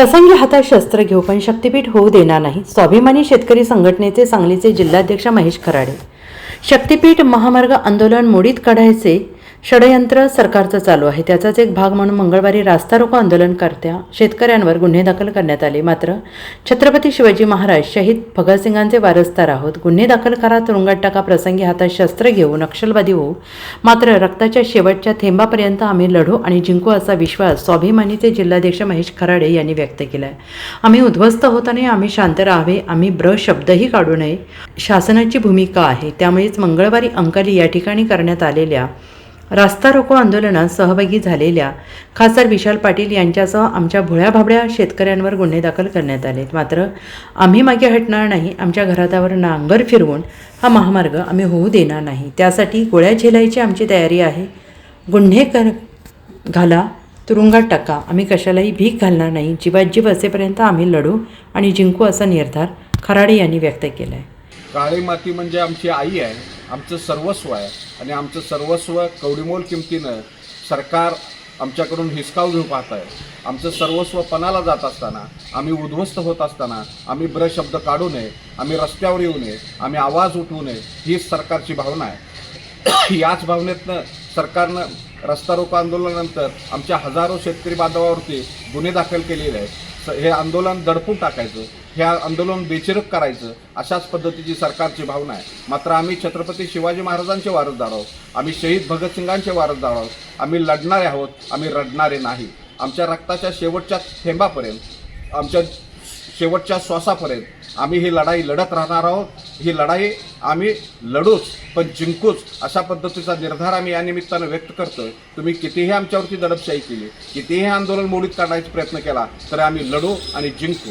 प्रसंगी हातात शस्त्र घेऊ पण शक्तीपीठ होऊ देणार नाही. स्वाभिमानी शेतकरी संघटनेचे सांगलीचे जिल्हाध्यक्ष महेश खराडे. शक्तीपीठ महामार्ग आंदोलन मोडीत काढायचे षडयंत्र सरकारचं चालू आहे. त्याचाच एक भाग म्हणून मंगळवारी रास्ता रोको आंदोलनकर्त्या शेतकऱ्यांवर गुन्हे दाखल करण्यात आले. मात्र छत्रपती शिवाजी महाराज शहीद भगतसिंगांचे वारसदार आहोत. गुन्हे दाखल करा तुरुंगात टाका प्रसंगी हातात शस्त्र घेऊ नक्षलवादी होऊ. मात्र रक्ताच्या शेवटच्या थेंबापर्यंत आम्ही लढू आणि जिंकू असा विश्वास स्वाभिमानीचे जिल्हाध्यक्ष महेश खराडे यांनी व्यक्त केला आहे आम्ही उद्ध्वस्त होताना आम्ही शांत राहावे आम्ही ब्र शब्दही काढू नये. शासनाची भूमिका आहे. त्यामुळेच मंगळवारी अंकली या ठिकाणी करण्यात आलेल्या रास्ता रोको आंदोलनात सहभागी झालेल्या खासदार विशाल पाटील यांच्यासह आमच्या भोळ्या भाबड्या शेतकऱ्यांवर गुन्हे दाखल करण्यात आले मात्र आम्ही मागे हटणार नाही आमच्या घरातावर नांगर फिरवून हा महामार्ग आम्ही होऊ देणार नाही. त्यासाठी गोळ्या झेलायची आमची तयारी आहे. गुन्हे कर घाला तुरुंगात टाका. आम्ही कशालाही भीक घालणार नाही. जीवात जीव असेपर्यंत आम्ही लढू आणि जिंकू असा निर्धार खराडे यांनी व्यक्त केला आहे काळी माती म्हणजे आमची आई आहे. आमचं सर्वस्व आहे आणि आमचं सर्वस्व कवडीमोल किमतीनं सरकार आमच्याकडून हिसकाव घेऊ पाहत आहे. आमचं सर्वस्व पणाला जात असताना आम्ही उद्ध्वस्त होत असताना आम्ही ब्र शब्द काढू नये आम्ही रस्त्यावर येऊ नये आम्ही आवाज उठवू नये हीच सरकारची भावना आहे. याच भावनेतनं सरकारनं रस्ता रोको आंदोलनानंतर आमच्या हजारो शेतकरी बांधवावरती गुन्हे दाखल केलेले आहेत. हे आंदोलन दडपून टाकायचं. हे आंदोलन बेचिरक करायचं अशाच पद्धतीची सरकारची भावना आहे. मात्र आम्ही छत्रपती शिवाजी महाराजांचे वारसदार आहोत आम्ही शहीद भगतसिंगांचे वारसदार आहोत आम्ही लढणारे आहोत आम्ही रडणारे नाही. आमच्या रक्ताच्या शेवटच्या थेंबापर्यंत आमच्या शेवटच्या श्वासापर्यंत आम्ही ही लढाई लढत राहणार आहोत. ही लढाई आम्ही लढूच पण जिंकूच अशा पद्धतीचा निर्धार आम्ही या निमित्तानं व्यक्त करतोय. तुम्ही कितीही आमच्यावरती दडपशाही केली कितीही आंदोलन मोडीत काढण्याचा प्रयत्न केला तर आम्ही लढू आणि जिंकू.